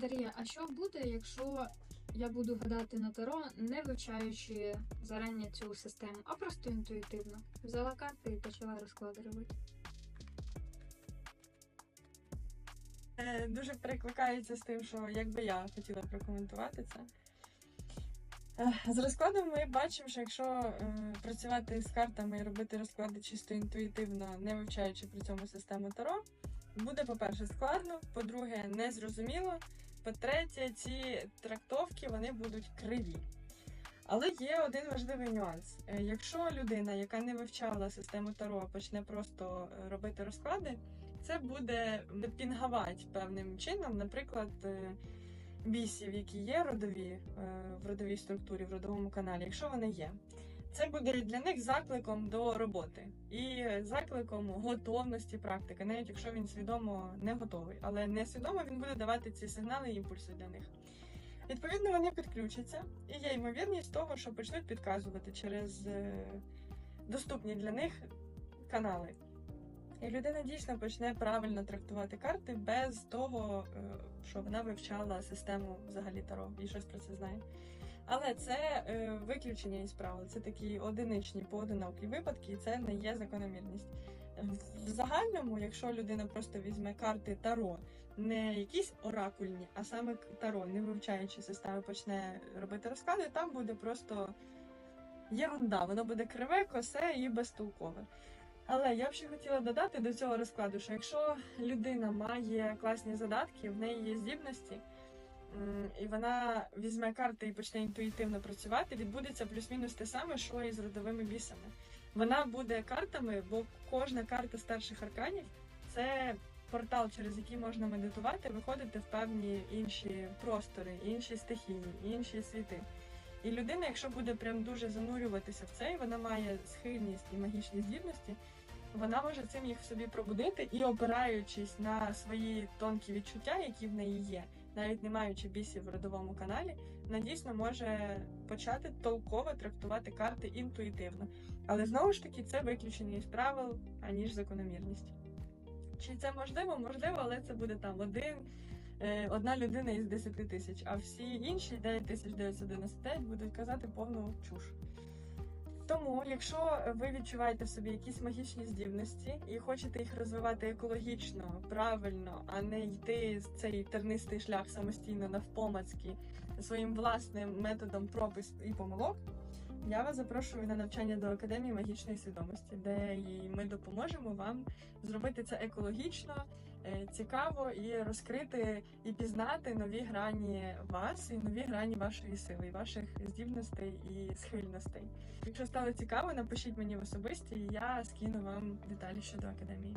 Дар'я, а що буде, якщо я буду гадати на таро, не вивчаючи зарані цю систему, а просто інтуїтивно? Взяла карти і почала розклади робити. Е, Дуже перекликається з тим, що якби я хотіла прокоментувати це. Е, З розкладом ми бачимо, що якщо е, працювати з картами і робити розклади чисто інтуїтивно, не вивчаючи при цьому систему Таро, буде, по-перше, складно, по-друге, незрозуміло, по-третє, ці трактовки вони будуть криві. Але є один важливий нюанс. Е, Якщо людина, яка не вивчала систему Таро, почне просто е, робити розклади, це буде пінгувати певним чином, наприклад, е, бісів, які є родові в родовій структурі, в родовому каналі, якщо вони є. Це буде для них закликом до роботи і закликом готовності практики, навіть якщо він свідомо не готовий, але несвідомо він буде давати ці сигнали і імпульси для них. Відповідно, вони підключаться, і є ймовірність того, що почнуть підказувати через е, доступні для них канали. І людина дійсно почне правильно трактувати карти без того, е, що вона вивчала систему взагалі Таро і щось про це знає. Але це е, виключення із правил. Це такі одиничні поодинокі випадки, і це не є закономірність. В загальному, якщо людина просто візьме карти Таро, не якісь оракульні, а саме Таро, не вивчаючи системи, почне робити розклади, там буде просто єрунда, воно буде криве, косе і безтолкове. Але я б ще хотіла додати до цього розкладу, що якщо людина має класні задатки, в неї є здібності, і вона візьме карти і почне інтуїтивно працювати, відбудеться плюс-мінус те саме, що і з родовими бісами. Вона буде картами, бо кожна карта старших арканів це портал, через який можна медитувати, виходити в певні інші простори, інші стихії, інші світи. І людина, якщо буде прям дуже занурюватися в це, і вона має схильність і магічні здібності, вона може цим їх в собі пробудити і опираючись на свої тонкі відчуття, які в неї є, навіть не маючи бісів в родовому каналі, вона дійсно може почати толково трактувати карти інтуїтивно. Але знову ж таки, це виключення із правил, аніж закономірність. Чи це можливо? Можливо, але це буде там один е, одна людина із 10 тисяч, а всі інші 9999 будуть казати повну чуш. Тому, якщо ви відчуваєте в собі якісь магічні здібності і хочете їх розвивати екологічно, правильно, а не йти з цей тернистий шлях самостійно навпомацьки своїм власним методом пропис і помилок, я вас запрошую на навчання до Академії магічної свідомості, де ми допоможемо вам зробити це екологічно, цікаво і розкрити і пізнати нові грані вас і нові грані вашої сили, ваших здібностей і схильностей. Якщо стало цікаво, напишіть мені в особисті, і я скину вам деталі щодо академії.